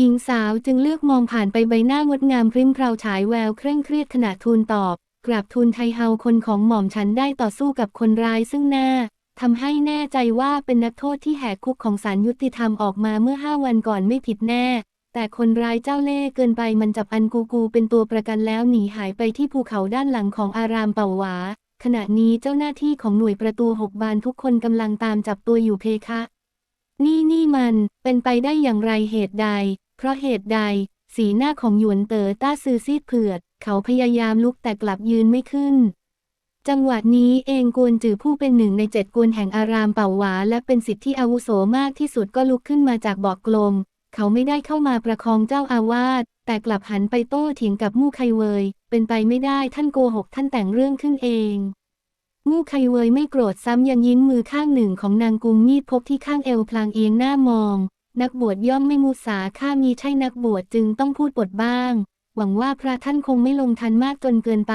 หญิงสาวจึงเลือกมองผ่านไปใบหน้างดงามพริ้มเพราฉายแววเคร่งเครียดขณะทูลตอบ กราบทูลไทเฮาคนของหม่อมฉันได้ต่อสู้กับคนร้ายซึ่งหน้าทำให้แน่ใจว่าเป็นนักโทษที่แหกคุกของศาลยุติธรรมออกมาเมื่อห้าวันก่อนไม่ผิดแน่ แต่คนร้ายเจ้าเล่ห์เกินไปมันจับอันกูกูเป็นตัวประกันแล้วหนีหายไปที่ภูเขาด้านหลังของอารามเป่าหวา ขณะนี้เจ้าหน้าที่ของหน่วยประตูหกบานทุกคนกำลังตามจับตัวอยู่เพคะ นี่นี่มันเป็นไปได้อย่างไรเหตุใด เพราะเหตุใด สีหน้าของหยวนเต๋อต้าซือซีดเผือด เขาพยายามลุกแต่กลับยืนไม่ขึ้น จังหวะนี้เองกวนจือผู้เป็นหนึ่งในเจ็ดกวนแห่งอารามเป่าหวา และเป็นสิทธิที่อาวุโสมากที่สุดก็ลุกขึ้นมาจากบอกกลม เขาไม่ได้เข้ามาประคองเจ้าอาวาสแต่กลับหันไปโต้เถียงกับมู่ไคเวย เป็นไปไม่ได้ท่านโกหกท่านแต่งเรื่องขึ้นเองมู่ไคเวยไม่โกรธซ้ำยังยิ้มมือข้างหนึ่งของนางกุมมีดพกที่ข้างเอวพลางเอียงหน้ามอง นักบวชย่อมไม่มุสาข้ามีใช่นักบวชจึงต้องพูดบทบ้าง หวังว่าพระท่านคงไม่ลงทันมากจนเกินไป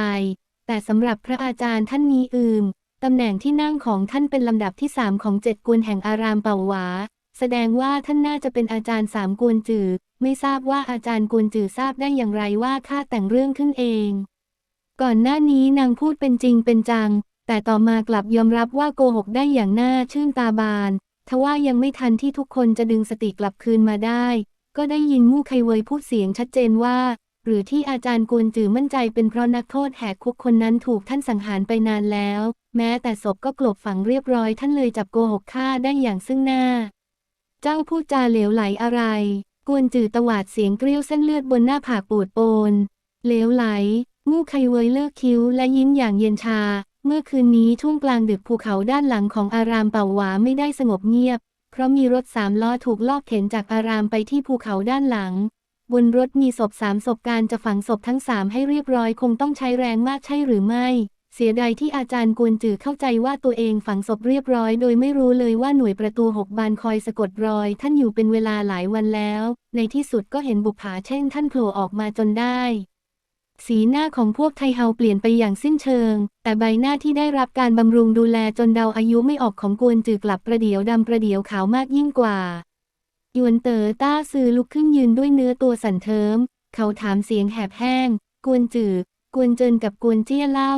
แต่สำหรับพระอาจารย์ท่านนี้อืมตำแหน่งที่นั่งของท่านเป็นลำดับที่สามของเจ็ดกวนแห่งอารามเป่าหวา แสดงว่าท่านน่าจะเป็นอาจารย์สามกวนจือไม่ทราบว่าอาจารย์กวนจือทราบได้อย่างไรว่าข้าแต่งเรื่องขึ้นเอง ก่อนหน้านี้นางพูดเป็นจริงเป็นจัง แต่ต่อมากลับยอมรับว่าโกหกได้อย่างน่าชื่นตาบาน ทว่ายังไม่ทันที่ทุกคนจะดึงสติกลับคืนมาได้ ก็ได้ยินมู่ไคเวยพูดเสียงชัดเจนว่า หรือที่อาจารย์กวนจือมั่นใจเป็นเพราะนักโทษแหกคุกคนนั้นถูกท่านสังหารไปนานแล้ว แม้แต่ศพก็กลบฝังเรียบร้อยท่านเลยจับโกหกฆ่าได้อย่างซึ่งหน้า เจ้าพูดจาเหลวไหลอะไร กวนจือตวาดเสียงเกลี้ยวเส้นเลือดบนหน้าผากปูดโปนเหลวไหลมู่ไคเวยเลิกคิ้วและยิ้มอย่างเย็นชา เมื่อคืนนี้ช่วงกลางดึกภูเขาด้านหลังของอารามเป่าหวาไม่ได้สงบเงียบ เพราะมีรถสามล้อถูกลอบเข็นจากอารามไปที่ภูเขาด้านหลัง บนรถมีศพสามศพการจะฝังศพทั้งสามให้เรียบร้อยคงต้องใช้แรงมากใช่หรือไม่ เสียดายที่อาจารย์กวนจือเข้าใจว่าตัวเองฝังศพเรียบร้อย โดยไม่รู้เลยว่าหน่วยประตูหกบานคอยสะกดรอย ท่านอยู่เป็นเวลาหลายวันแล้ว ในที่สุดก็เห็นบุปผาเช่นท่านโผล่ออกมาจนได้ สีหน้าของพวกไทเฮาเปลี่ยนไปอย่างสิ้นเชิง แต่ใบหน้าที่ได้รับการบำรุงดูแลจนเดาอายุไม่ออกของกวนจือกลับประเดี๋ยวดำประเดี๋ยวขาวมากยิ่งกว่ายวนเต๋อต้าซือลุกขึ้นยืนด้วยเนื้อตัวสั่นเทิม เขาถามเสียงแหบแห้ง กวนจือ กวนเจินกับกวนเจี้ยเล่า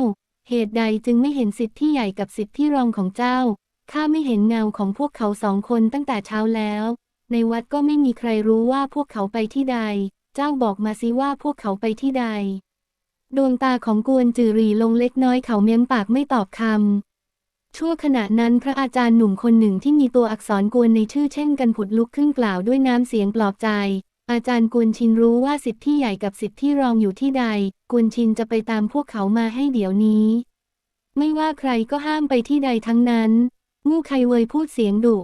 เหตุใดจึงไม่เห็นสิทธิ์ที่ใหญ่กับสิทธิ์ที่รองของเจ้า ข้าไม่เห็นเงาของพวกเขาสองคนตั้งแต่เช้าแล้ว ในวัดก็ไม่มีใครรู้ว่าพวกเขาไปที่ใด เจ้าบอกมาสิว่าพวกเขาไปที่ใด ดวงตาของกวนจือหรีลงเล็กน้อยเขาเม้มปากไม่ตอบคำ ชั่วขณะนั้นพระอาจารย์หนุ่มคนหนึ่งที่มีตัวอักษรกวนในชื่อเช่นกันผุดลุกขึ้นกล่าวด้วยน้ำเสียงปลอบใจ อาจารย์กวนชินรู้ว่าสิทธิ์ที่ใหญ่กับสิทธิ์ที่รองอยู่ที่ใด กวนชินจะไปตามพวกเขามาให้เดี๋ยวนี้ ไม่ว่าใครก็ห้ามไปที่ใดทั้งนั้นมู่ไคเวยพูดเสียงดุ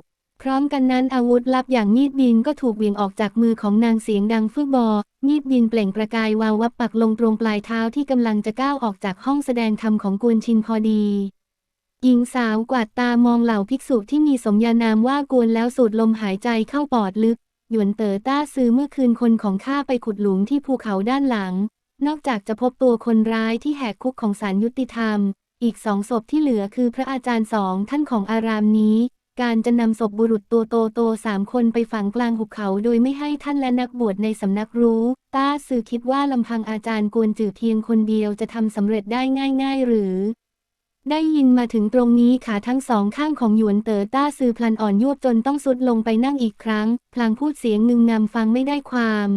พร้อมกันนั้นอาวุธลับอย่างมีดบินก็ถูกเหวี่ยงออกจากมือของนางเสียงดังฟึกบอ มีดบินเปล่งประกายวาววับปักลงตรงปลายเท้าที่กำลังจะก้าวออกจากห้องแสดงธรรมของกวนชินพอดี หญิงสาวกวาดตามองเหล่าภิกษุที่มีสมญานามว่ากวนแล้วสูดลมหายใจเข้าปอดลึก หยวนเต๋อต้าซื้อเมื่อคืนคนของข้าไปขุดหลุมที่ภูเขาด้านหลัง นอกจากจะพบตัวคนร้ายที่แหกคุกของศาลยุติธรรม อีกสองศพที่เหลือคือพระอาจารย์สองท่านของอารามนี้ การจะนำศพบุรุษตัวโตโตสามคนไปฝังกลางหุบเขาโดยไม่ให้ท่านและนักบวชในสำนักรู้ ต้าสื่อคิดว่าลำพังอาจารย์กวนจือเพียงคนเดียวจะทำสำเร็จได้ง่าย ๆ หรือ ได้ยินมาถึงตรงนี้ขาทั้งสองข้างของหยวนเต๋อต้าซือพลันอ่อนยวบจนต้องสุดลงไปนั่งอีกครั้ง พลางพูดเสียงหนึ่งนำฟังไม่ได้ความ